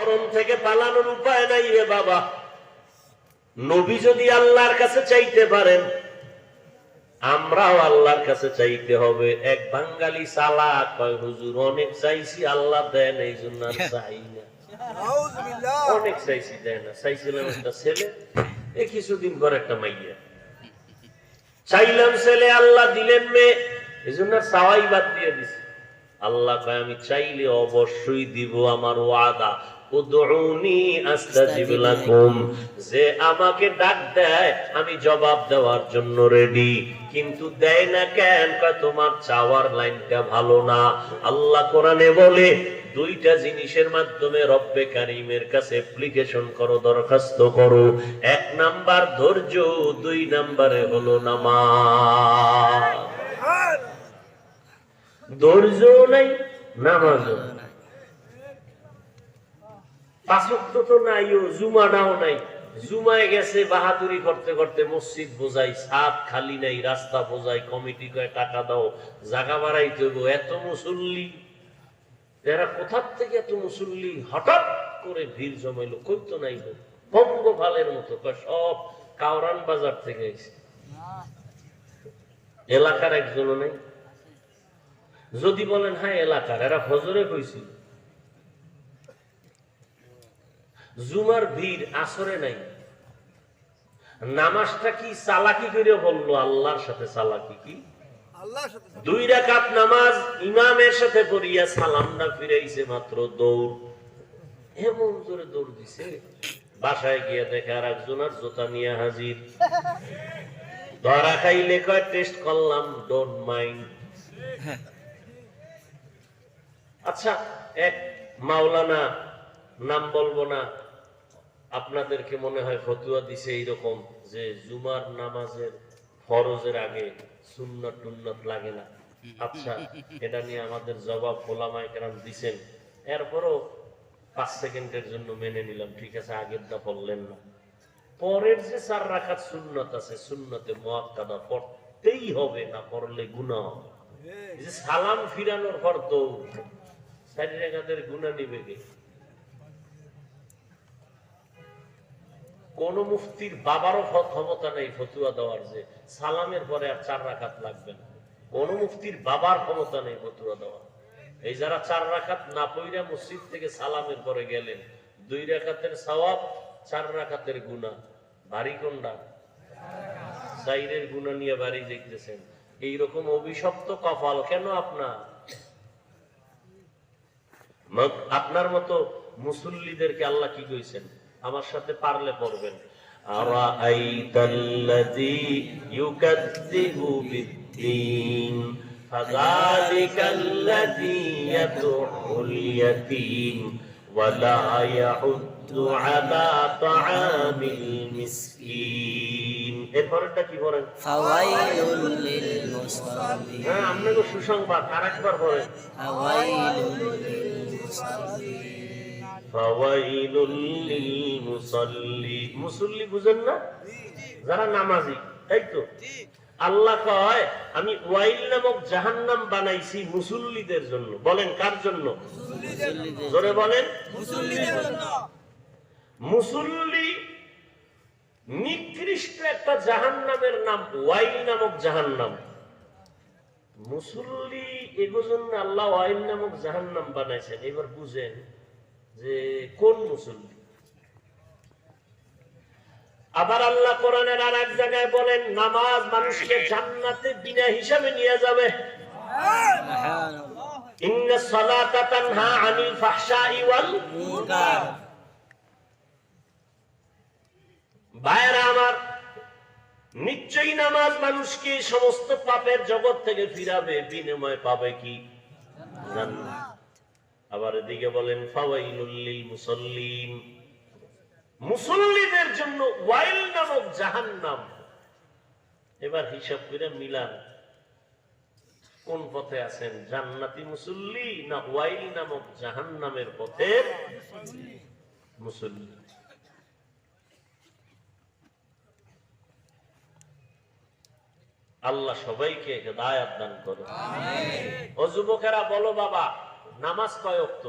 মরণ থেকে পালানোর উপায় নাই রে বাবা। নবী যদি আল্লাহর কাছে চাইতে পারেন আমরাও আল্লাহর কাছে চাইতে হবে। এক বাঙালি সালা কয় হুজুর অনেক চাইছি আল্লাহ দেন এই জন্য আর চাই না। অনেক চাইছি দেয় না। চাইছিলাম একটা ছেলে এই কিছুদিন পর একটা মাইয়া। চাইলাম ছেলে আল্লাহ দিলেন মেয়ে এই জন্য চাওয়াই বাদ দিয়ে দিছি। আল্লাহ কয় আমি চাইলে অবশ্যই দিব আমার ওয়াদা। উদউনি যে আমাকে ডাক দেয় আমি জবাব দেওয়ার জন্য রেডি কিন্তু দেয় না কেন? তোমার চাওয়ার লাইনটা ভালো না। আল্লাহ কোরআনে বলে দুইটা জিনিসের মাধ্যমে রব্বে কারিমের কাছে অ্যাপ্লিকেশন করো দরখাস্ত করো। এক নাম্বার ধৈর্য দুই নাম্বারে হলো নামাজ। ধৈর্য নাই, নামাজও নাই। জুমায় গেছে, বাহাদুরি করতে করতে মসজিদ বোঝাই সাপ খালি নাই, রাস্তা বোঝাই কমিটি কয়, টাকা দাও জাগা বাড়াইতে হইব, এত মুসল্লি। এরা কোথার থেকে এত মুসল্লি? হঠাৎ করে ভিড় জমাইলো, কই তো নাই মতো সব কাওরান বাজার থেকে এলাকার একজনও নেই। যদি বলেন হ্যাঁ এলাকার। এরা ফজরে কইছিল জুমার ভিড় আসরে নাই। নামাজটা কি চালাকি করে বলল? আল্লাহর সাথে চালাকি কি? দুই রাকাত নামাজ ইমামের সাথে পড়িয়া সালামটা ফিরাইছে মাত্র দৌড়। এমন জোরে দৌড় দিছে। বাসায় গিয়ে দেখে আর একজন আর জোতা নিয়ে হাজির। ধরা খাইলে কয় টেস্ট করলাম ডোন্ট মাইন্ড আচ্ছা এক মাওলানা, নাম বলব না। আপনাদেরকে মনে হয় ফতুয়া দিছে এইরকম যে জুমার নামাজের ফরজের আগে সুন্নত টুন্নত লাগে না। আচ্ছা এটা নিয়ে আমাদের জবাব ওলামায় কেরাম দিছেন। এরপরও পাঁচ সেকেন্ডের জন্য মেনে নিলাম, ঠিক আছে আগের দা বললেন না। পরের যে চার রাখার সুন্নত আছে, সুন্নতে মোয়াক্কাদা পড়তেই হবে, না পড়লে গুণা হবে। যে সালাম ফিরানোর পর দৌড়। চারি গুণা নিবে কে? কোন মুফতির বাবারও ক্ষমতা নেই ফতুয়া দেওয়ার যে সালামের পরে আর চার রাখাত লাগবে না। কোন মুফতির বাবার ক্ষমতা নেই ফতুয়া দেওয়ার। এই যারা চার রাখাত না পইরা মসজিদ থেকে সালামের পরে গেলেন, দুই রাখাতের সওয়াব, চার রাখাতের গুণা। ভারী কোনটা? সাইরের গুণা নিয়ে বাড়ি দেখতেছেন। এইরকম অভিশপ্ত কপাল কেন আপনার? আপনার মতো মুসল্লিদেরকে আল্লাহ কি কইছেন? আমার সাথে পারলে পড়বেন। আরাআইতাল্লাযী ইউকাযযিবু বিদ্দীন, ফাযালিকাল্লাযী ইয়াদউল কি বলেন ফাওয়াইলুল লিল মুসাল্লিন হ্যাঁ আপনাকে সুসংবাদ আরেকবার বলেন। ফাওয়াইলুল লিল মুসাল্লিন ফাওয়াইলুল লিল মুসাল্লি মুসল্লি বুঝেন না? যারা নামাজি তাই তো। আল্লাহ কয় আমি ওয়াইল নামক জাহান্নাম বানাইছি মুসল্লিদের জন্য। বলেন কার জন্য? জোরে বলেন। মুসল্লি নিকৃষ্ট একটা জাহান্নামের নাম ওয়াইল নামক জাহান্নাম। মুসল্লি এগো জন্য আল্লাহ ওয়াইল নামক জাহান্নাম বানাইছেন। এবার বুঝেন যে কোন মুসল্লি? আবার আল্লাহ কোরআনের আর এক জায়গায় বলেন নামাজ মানুষকে জান্নাতে বিনা হিসাবে নিয়ে যাবে। ইন্না সালাতা তানহা আনিল ফাহশাই ওয়াল মুনকার। ভাইরা আমার, নিশ্চয়ই নামাজ মানুষকে সমস্ত পাপের জগৎ থেকে ফিরাবে, বিনিময় পাবে কি? আবার এদিকে বলেন লিল মুসল্লিদের জন্য ওয়াইল নামক জাহান্নাম। এবার হিসাব করে মিলান, কোন পথে আছেন? জান্নাতি মুসল্লি না ওয়াইল নামক জাহান্নামের পথে? মুসল্লি। আল্লাহ সবাইকে হেদায়াত দান করো ও যুবকেরা বলো বাবা নামাজ কয় অক্ত